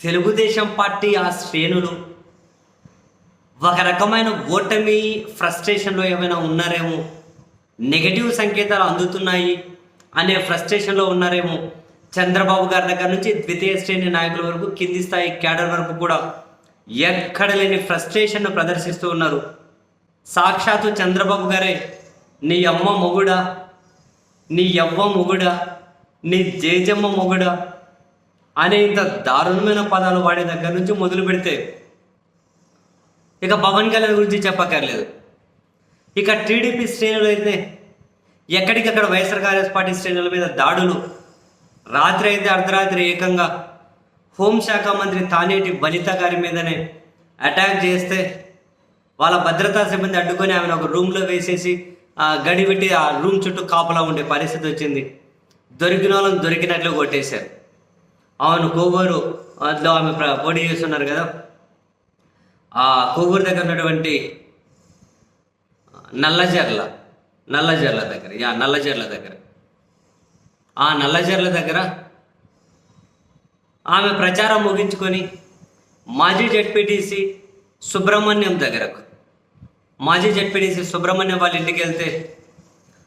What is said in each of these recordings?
Telugu Desam party ఆ శ్రేణులు ఒక రకమైన ఓటమి ఫ్రస్ట్రేషన్లో ఏమైనా ఉన్నారేమో నెగటివ్ సంకేతాలు అందుతున్నాయి అనే ఫ్రస్ట్రేషన్లో ఉన్నారేమో చంద్రబాబు గారి దగ్గర నుంచి ద్వితీయ శ్రేణి నాయకుల వరకు కింది స్థాయి క్యాడర్ వరకు కూడా ఎక్కడ లేని ఫ్రస్ట్రేషన్ను ప్రదర్శిస్తూ ఉన్నారు. సాక్షాత్తు చంద్రబాబు గారే నీ అమ్మ మొగుడా నీ యవ్వ మొగుడా నీ జేజమ్మ మొగుడా అనే ఇంత దారుణమైన పదాలు వాడే దగ్గర నుంచి మొదలు పెడితే ఇక పవన్ కళ్యాణ్ గురించి చెప్పక్కర్లేదు. ఇక టీడీపీ శ్రేణులు అయితే ఎక్కడికక్కడ వైఎస్ఆర్ కాంగ్రెస్ పార్టీ శ్రేణుల మీద దాడులు రాత్రి అయితే అర్ధరాత్రి ఏకంగా హోంశాఖ మంత్రి తానేటి వనిత గారి మీదనే అటాక్ చేస్తే వాళ్ళ భద్రతా సిబ్బంది అడ్డుకొని ఆమెను ఒక రూమ్లో వేసేసి ఆ గడి పెట్టి ఆ రూమ్ చుట్టూ కాపలా ఉండే పరిస్థితి వచ్చింది. దొరికిన వాళ్ళని దొరికినట్లు కొట్టేశారు. అవును కొవ్వూరు. అందులో ఆమె ప్ర- పోటీ చేస్తున్నారు కదా. ఆ కొవ్వూరు దగ్గర ఉన్నటువంటి నల్లజర్ల నల్లజర్ల దగ్గర యా నల్లజర్ల దగ్గర. ఆ నల్లజర్ల దగ్గర ఆమె ప్రచారం ముగించుకొని మాజీ జెడ్పీటీసీ సుబ్రహ్మణ్యం దగ్గరకు మాజీ జెడ్పీటీసీ సుబ్రహ్మణ్యం వాళ్ళ ఇంటికి వెళ్తే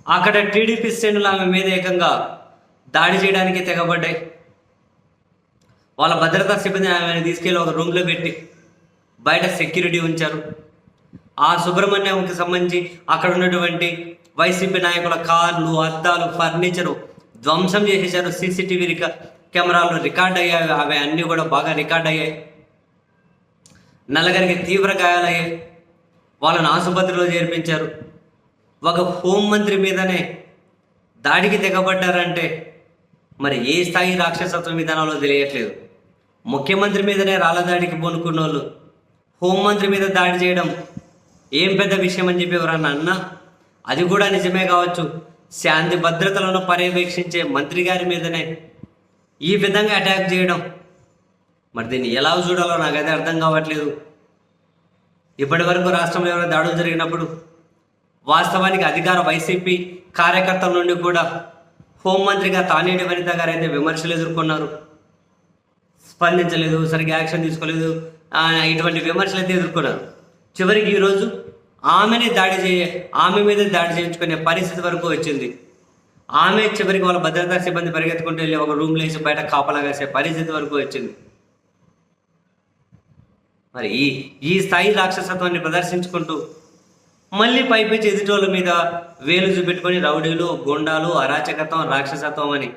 అక్కడ టీడీపీ శ్రేణులు ఆమె మీద ఏకంగా దాడి చేయడానికి తెగబడ్డాయి. వాళ్ళ భద్రతా సిబ్బంది ఆమెను తీసుకెళ్ళి ఒక రూమ్లో పెట్టి బయట సెక్యూరిటీ ఉంచారు. ఆ సుబ్రహ్మణ్యంకి సంబంధించి అక్కడ ఉన్నటువంటి వైసీపీ నాయకుల కార్లు అద్దాలు ఫర్నిచరు ధ్వంసం చేసేశారు. సీసీటీవీ రిక కెమెరాలు రికార్డ్ అయ్యాయి. అవి అన్నీ కూడా బాగా రికార్డ్ అయ్యాయి. నలుగురికి తీవ్ర గాయాలయ్యాయి. వాళ్ళని ఆసుపత్రిలో చేర్పించారు. ఒక హోంమంత్రి మీదనే దాడికి తెగబడ్డారంటే మరి ఏ స్థాయి రాక్షసత్వం విధానంలో తెలియట్లేదు. ముఖ్యమంత్రి మీదనే రాళ్ళ దాడికి పూనుకున్న వాళ్ళు హోంమంత్రి మీద దాడి చేయడం ఏం పెద్ద విషయం అని చెప్పి ఎవరన్నా అన్నా? అది కూడా నిజమే కావచ్చు. శాంతి భద్రతలను పర్యవేక్షించే మంత్రి గారి మీదనే ఈ విధంగా అటాక్ చేయడం. మరి దీన్ని ఎలా చూడాలో నాకు అర్థం కావట్లేదు. ఇప్పటి వరకు రాష్ట్రంలో ఎవరైనా దాడులు జరిగినప్పుడు వాస్తవానికి అధికార వైసీపీ కార్యకర్తల నుండి కూడా హోంమంత్రిగా తానేటి వనిత గారు అయితే విమర్శలు ఎదుర్కొన్నారు. స్పందించలేదు సరిగ్గా యాక్షన్ తీసుకోలేదు ఇటువంటి విమర్శలు అయితే ఎదుర్కొన్నారు. చివరికి ఈరోజు ఆమెని దాడి చేయ ఆమె మీద దాడి చేయించుకునే పరిస్థితి వరకు వచ్చింది. ఆమె చివరికి వాళ్ళ భద్రతా సిబ్బంది పరిగెత్తుకుంటూ వెళ్ళి ఒక రూమ్లో వేసి బయట కాపలా కాసే పరిస్థితి వరకు వచ్చింది. మరి ఈ ఈ స్థాయి రాక్షసత్వాన్ని ప్రదర్శించుకుంటూ మళ్ళీ పైపించి ఎదుటోళ్ళ మీద వేలు చూపెట్టుకొని రౌడీలు గుండాలు అరాచకత్వం రాక్షసత్వం అని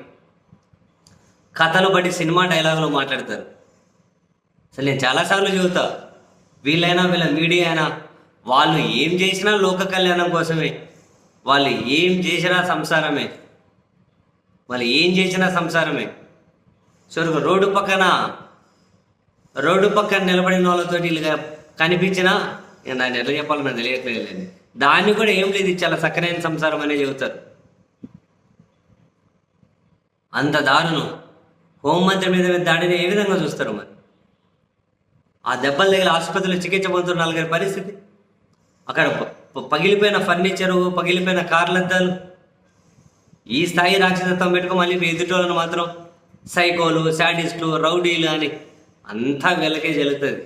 కథలు బట్టి సినిమా డైలాగులు మాట్లాడతారు. అసలు నేను చాలాసార్లు చెబుతా వీళ్ళైనా వీళ్ళ మీడియా అయినా వాళ్ళు ఏం చేసినా లోక కళ్యాణం కోసమే. వాళ్ళు ఏం చేసినా సంసారమే. వాళ్ళు ఏం చేసినా సంసారమే. చురుకు రోడ్డు పక్కన రోడ్డు పక్కన నిలబడిన వాళ్ళతో వీళ్ళుగా కనిపించినా ఇక దాన్ని ఎట్లా చెప్పాలో నాకు తెలియట్లేదు. దాన్ని కూడా ఏం లేదు చాలా చక్కనైన సంసారం అనే చెబుతారు. అంత దారుణం. హోంమంత్రి మీద మీద దాడిని ఏ విధంగా చూస్తారు మరి? ఆ దెబ్బల దగ్గర ఆసుపత్రిలో చికిత్స పొందుతున్న నలుగురి పరిస్థితి. అక్కడ పగిలిపోయిన ఫర్నిచరు పగిలిపోయిన కార్లద్దాలు. ఈ స్థాయి రాక్షసత్వం పెట్టుకో మళ్ళీ ఎదుటోళ్ళను మాత్రం సైకోలు శాడిస్టులు రౌడీలు అని అంతా వెలకే జరుగుతుంది